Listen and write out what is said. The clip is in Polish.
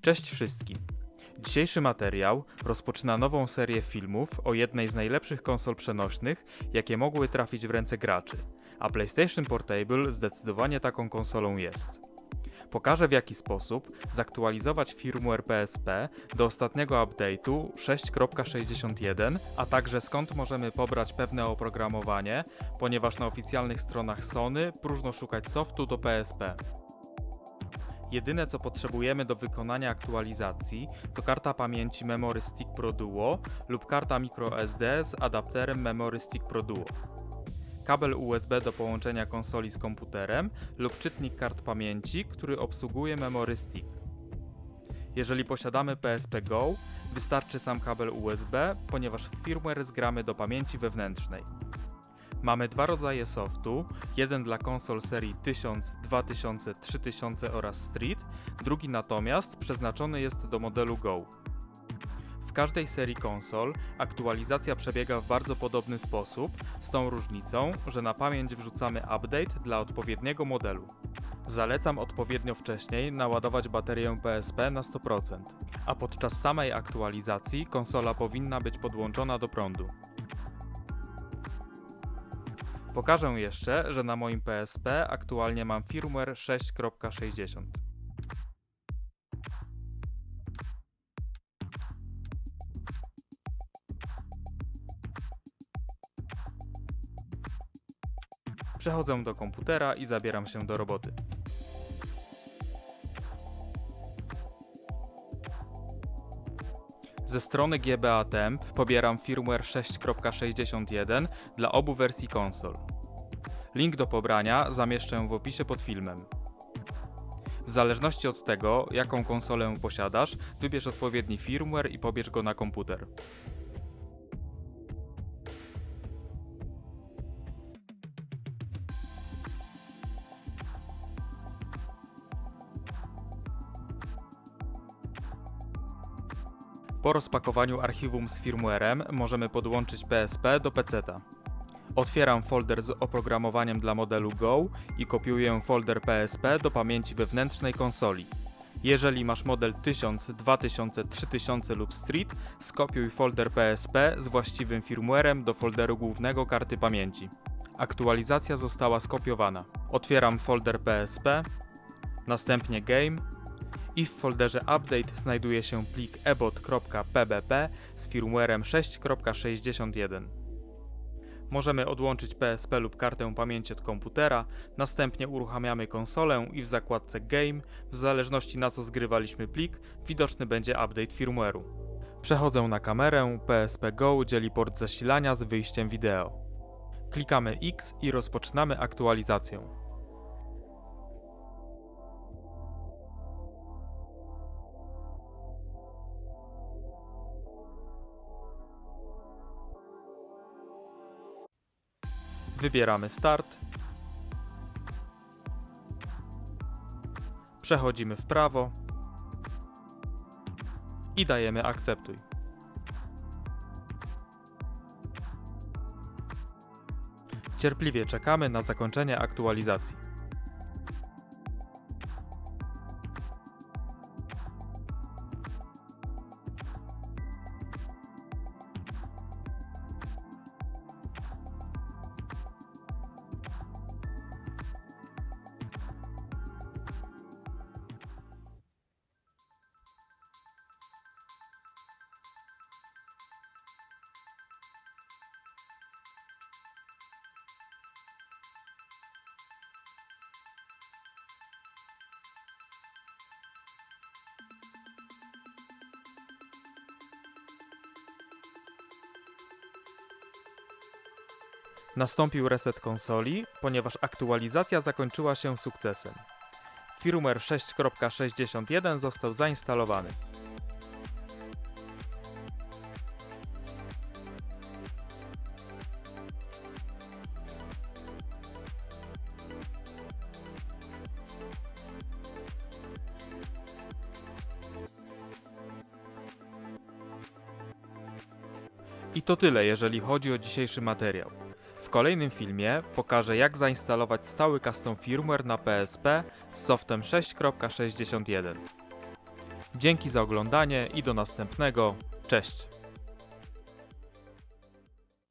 Cześć wszystkim. Dzisiejszy materiał rozpoczyna nową serię filmów o jednej z najlepszych konsol przenośnych, jakie mogły trafić w ręce graczy, a PlayStation Portable zdecydowanie taką konsolą jest. Pokażę w jaki sposób zaktualizować firmware PSP do ostatniego update'u 6.61, a także skąd możemy pobrać pewne oprogramowanie, ponieważ na oficjalnych stronach Sony próżno szukać softu do PSP. Jedyne co potrzebujemy do wykonania aktualizacji to karta pamięci Memory Stick Pro Duo lub karta microSD z adapterem Memory Stick Pro Duo. Kabel USB do połączenia konsoli z komputerem lub czytnik kart pamięci, który obsługuje Memory Stick. Jeżeli posiadamy PSP Go, wystarczy sam kabel USB, ponieważ firmware zgramy do pamięci wewnętrznej. Mamy dwa rodzaje softu, jeden dla konsol serii 1000, 2000, 3000 oraz Street, drugi natomiast przeznaczony jest do modelu Go. W każdej serii konsol aktualizacja przebiega w bardzo podobny sposób, z tą różnicą, że na pamięć wrzucamy update dla odpowiedniego modelu. Zalecam odpowiednio wcześniej naładować baterię PSP na 100%, a podczas samej aktualizacji konsola powinna być podłączona do prądu. Pokażę jeszcze, że na moim PSP aktualnie mam firmware 6.60. Przechodzę do komputera i zabieram się do roboty. Ze strony GBA Temp pobieram firmware 6.61 dla obu wersji konsol. Link do pobrania zamieszczę w opisie pod filmem. W zależności od tego, jaką konsolę posiadasz, wybierz odpowiedni firmware i pobierz go na komputer. Po rozpakowaniu archiwum z firmwarem możemy podłączyć PSP do PC-ta. Otwieram folder z oprogramowaniem dla modelu Go i kopiuję folder PSP do pamięci wewnętrznej konsoli. Jeżeli masz model 1000, 2000, 3000 lub Street, skopiuj folder PSP z właściwym firmwarem do folderu głównego karty pamięci. Aktualizacja została skopiowana. Otwieram folder PSP, następnie Game i w folderze Update znajduje się plik ebot.pbp z firmwarem 6.61. Możemy odłączyć PSP lub kartę pamięci od komputera, następnie uruchamiamy konsolę i w zakładce Game, w zależności na co zgrywaliśmy plik, widoczny będzie update firmware'u. Przechodzę na kamerę, PSP Go dzieli port zasilania z wyjściem wideo. Klikamy X i rozpoczynamy aktualizację. Wybieramy Start. Przechodzimy w prawo i dajemy Akceptuj. Cierpliwie czekamy na zakończenie aktualizacji. Nastąpił reset konsoli, ponieważ aktualizacja zakończyła się sukcesem. Firmware 6.61 został zainstalowany. I to tyle, jeżeli chodzi o dzisiejszy materiał. W kolejnym filmie pokażę jak zainstalować stały custom firmware na PSP z softem 6.61. Dzięki za oglądanie i do następnego. Cześć!